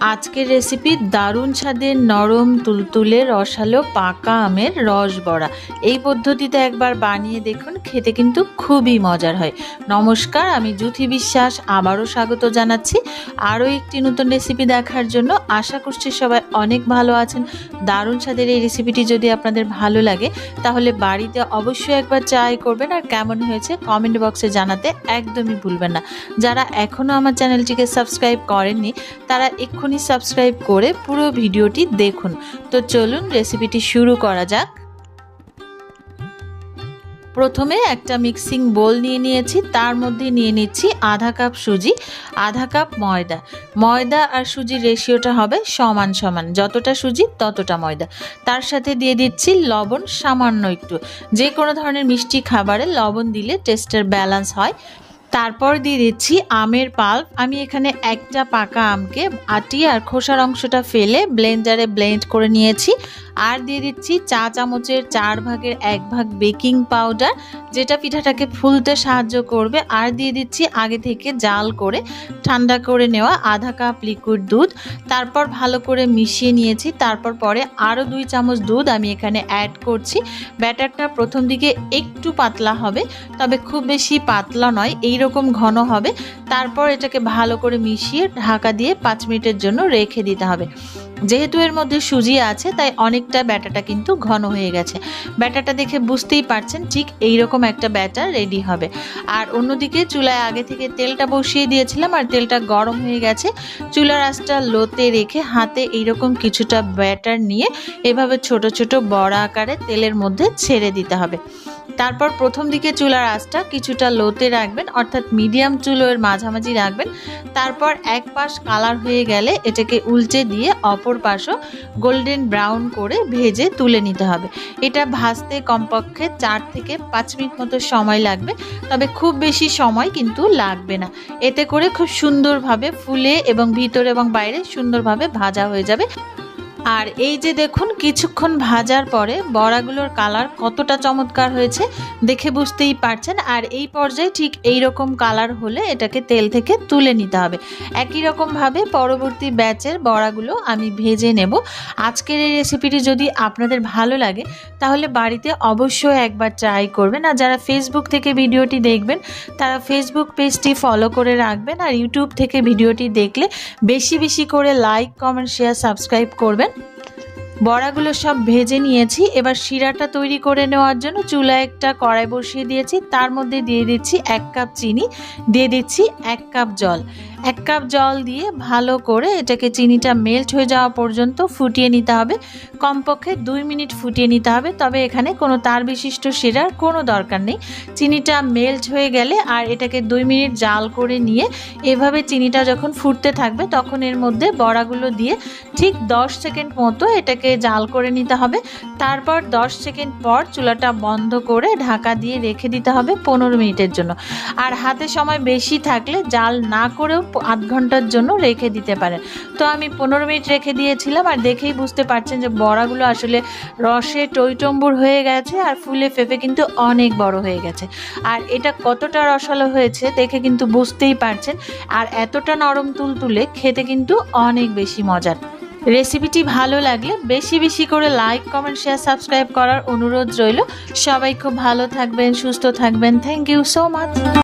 আজকের রেসিপি দারুণ স্বাদের নরম তুলতুলে রসালো পাকা আমের রস বড়া। এই পদ্ধতিতে একবার বানিয়ে দেখুন, খেতে কিন্তু খুবই মজার হয়। নমস্কার, আমি জুথি বিশ্বাস, আবারও স্বাগত জানাচ্ছি আরও একটি নতুন রেসিপি দেখার জন্য। আশা করছি সবাই অনেক ভালো আছেন। দারুণ স্বাদের এই রেসিপিটি যদি আপনাদের ভালো লাগে, তাহলে বাড়িতে অবশ্যই একবার ট্রাই করবেন আর কেমন হয়েছে কমেন্ট বক্সে জানাতে একদমই ভুলবেন না। যারা এখনও আমার চ্যানেলটিকে সাবস্ক্রাইব করেননি, তারা এক্ষুনি সাবস্ক্রাইব করে পুরো ভিডিওটি দেখুন। তো চলুন রেসিপিটি শুরু করা যাক। প্রথমে একটা মিক্সিং বোল নিয়ে নিয়েছি। তার মধ্যে নিয়ে নিচ্ছি আধা কাপ সুজি, আধা কাপ ময়দা। ময়দা আর সুজির রেশিওটা হবে সমান সমান। যতটা সুজি, ততটা ময়দা। তার সাথে দিয়ে দিচ্ছি লবণ সামান্য একটু। যে কোনো ধরনের মিষ্টি খাবারে লবণ দিলে টেস্টের ব্যালেন্স হয়। তারপর দিয়ে দিচ্ছি আমের পাল্প। আমি এখানে একটা পাকা আমকে আটি আর খোসার অংশটা ফেলে ব্লেন্ডারে ব্লেন্ড করে নিয়েছি। আর দিয়ে দিচ্ছি চা চামচের চার ভাগের এক ভাগ বেকিং পাউডার, যেটা পিঠাটাকে ফুলতে সাহায্য করবে। আর দিয়ে দিচ্ছি আগে থেকে জাল করে ঠান্ডা করে নেওয়া আধা কাপ লিকুইড দুধ। তারপর ভালো করে মিশিয়ে নিয়েছি। তারপর পরে আরও দুই চামচ দুধ আমি এখানে অ্যাড করছি। ব্যাটারটা প্রথম দিকে একটু পাতলা হবে, তবে খুব বেশি পাতলা নয়। এই রকম ঘন হবে, তারপর এটাকে ভালো করে মিশিয়ে ঢাকা দিয়ে পাঁচ মিনিটের জন্য রেখে দিতে হবে। যেহেতু এর মধ্যে সুজি আছে, তাই অনেকটা ব্যাটাটা কিন্তু ঘন হয়ে গেছে। ব্যাটাটা দেখে বুঝতেই পারছেন, ঠিক এই রকম একটা ব্যাটার রেডি হবে। আর অন্যদিকে চুলায় আগে থেকে তেলটা বসিয়ে দিয়েছিলাম, আর তেলটা গরম হয়ে গেছে। চুলার আঁচটা লোতে রেখে হাতে এইরকম কিছুটা ব্যাটার নিয়ে এভাবে ছোট ছোট বড় আকারে তেলের মধ্যে ছেড়ে দিতে হবে। তারপর প্রথম দিকে চুলার আঁচটা কিছুটা লোতে রাখবেন, অর্থাৎ মিডিয়াম চুলোর মাঝামাঝি রাখবেন। তারপর এক পাশ কালার হয়ে গেলে এটাকে উল্টে দিয়ে অপর পাশও গোল্ডেন ব্রাউন করে ভেজে তুলে নিতে হবে। এটা ভাজতে কমপক্ষে চার থেকে পাঁচ মিনিট মতো সময় লাগবে, তবে খুব বেশি সময় কিন্তু লাগবে না। এতে করে খুব সুন্দরভাবে ফুলে এবং ভিতরে এবং বাইরে সুন্দরভাবে ভাজা হয়ে যাবে। আর এই যে দেখুন, কিছুক্ষণ ভাজার পরে বড়াগুলোর কালার কতটা চমৎকার হয়েছে, দেখে বুঝতেই পারছেন। আর এই পর্যায়ে ঠিক এই রকম কালার হলে এটাকে তেল থেকে তুলে নিতে হবে। একই রকমভাবে পরবর্তী ব্যাচের বড়াগুলো আমি ভেজে নেব। আজকের এই রেসিপিটি যদি আপনাদের ভালো লাগে, তাহলে বাড়িতে অবশ্যই একবার ট্রাই করবেন। আর যারা ফেসবুক থেকে ভিডিওটি দেখবেন, তারা ফেসবুক পেজটি ফলো করে রাখবেন। আর ইউটিউব থেকে ভিডিওটি দেখলে বেশি বেশি করে লাইক কমেন্ট শেয়ার সাবস্ক্রাইব করবেন। বড়াগুলো সব ভেজে নিয়েছি। এবার শিরাটা তৈরি করে নেওয়ার জন্য চুলা একটা কড়াই বসিয়ে দিয়েছি। তার মধ্যে দিয়ে দিচ্ছি এক কাপ চিনি, দিয়ে দিচ্ছি এক কাপ জল। এক কাপ জল দিয়ে ভালো করে এটাকে চিনিটা মেল্ট হয়ে যাওয়া পর্যন্ত ফুটিয়ে নিতে হবে। কমপক্ষে দুই মিনিট ফুটিয়ে নিতে হবে, তবে এখানে কোনো তার বিশিষ্ট শিরার কোনো দরকার নেই। চিনিটা মেল্ট হয়ে গেলে আর এটাকে দুই মিনিট জাল করে নিয়ে এভাবে চিনিটা যখন ফুটতে থাকবে, তখন এর মধ্যে বড়াগুলো দিয়ে ঠিক দশ সেকেন্ড মতো এটাকে জাল করে নিতে হবে। তারপর দশ সেকেন্ড পর চুলাটা বন্ধ করে ঢাকা দিয়ে রেখে দিতে হবে পনেরো মিনিটের জন্য। আর হাতে সময় বেশি থাকলে জাল না করেও আধ ঘণ্টার জন্য রেখে দিতে পারেন তো আমি পনেরো মিনিট রেখে দিয়েছিলাম আর দেখেই বুঝতে পারছেন যে বড়াগুলো আসলে রসে টইটম্বুর হয়ে গেছে আর ফুলে ফেপে কিন্তু অনেক বড় হয়ে গেছে। আর এটা কতটা রসালো হয়েছে দেখে কিন্তু বুঝতেই পারছেন। আর এতটা নরম তুলতুলে খেতে কিন্তু অনেক বেশি মজার। রেসিপিটি ভালো লাগলে বেশি বেশি করে লাইক, কমেন্ট, শেয়ার, সাবস্ক্রাইব করার অনুরোধ রইল। সবাই খুব ভালো থাকবেন, সুস্থ থাকবেন। Thank you so much.